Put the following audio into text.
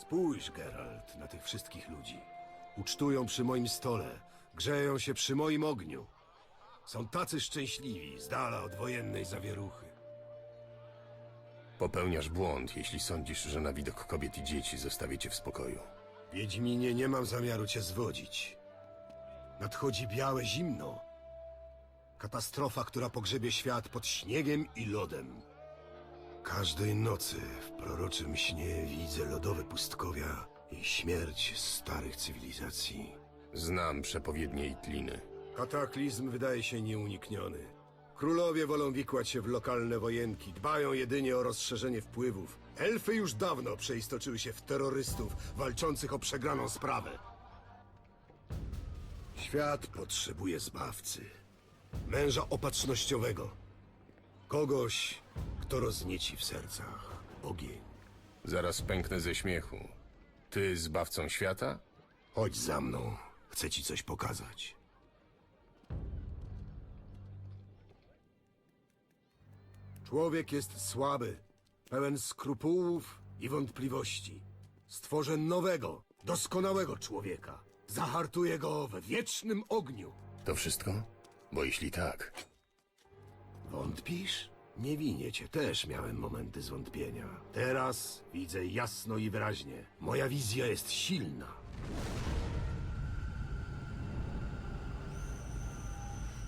Spójrz, Geralt, na tych wszystkich ludzi. Ucztują przy moim stole, grzeją się przy moim ogniu. Są tacy szczęśliwi, z dala od wojennej zawieruchy. Popełniasz błąd, jeśli sądzisz, że na widok kobiet i dzieci zostawię cię w spokoju. Wiedźminie, nie mam zamiaru cię zwodzić. Nadchodzi białe zimno. Katastrofa, która pogrzebie świat pod śniegiem i lodem. Każdej nocy w proroczym śnie widzę lodowe pustkowia i śmierć starych cywilizacji. Znam przepowiednie i tliny. Kataklizm wydaje się nieunikniony. Królowie wolą wikłać się w lokalne wojenki, dbają jedynie o rozszerzenie wpływów. Elfy już dawno przeistoczyły się w terrorystów walczących o przegraną sprawę. Świat potrzebuje zbawcy. Męża opatrznościowego. Kogoś, kto roznieci w sercach ogień. Zaraz pęknę ze śmiechu. Ty zbawcą świata? Chodź za mną, chcę ci coś pokazać. Człowiek jest słaby, pełen skrupułów i wątpliwości. Stworzę nowego, doskonałego człowieka. Zahartuję go we wiecznym ogniu. To wszystko? Bo jeśli tak, Wątpisz? Nie winię cię, też miałem momenty zwątpienia. Teraz widzę jasno i wyraźnie. Moja wizja jest silna.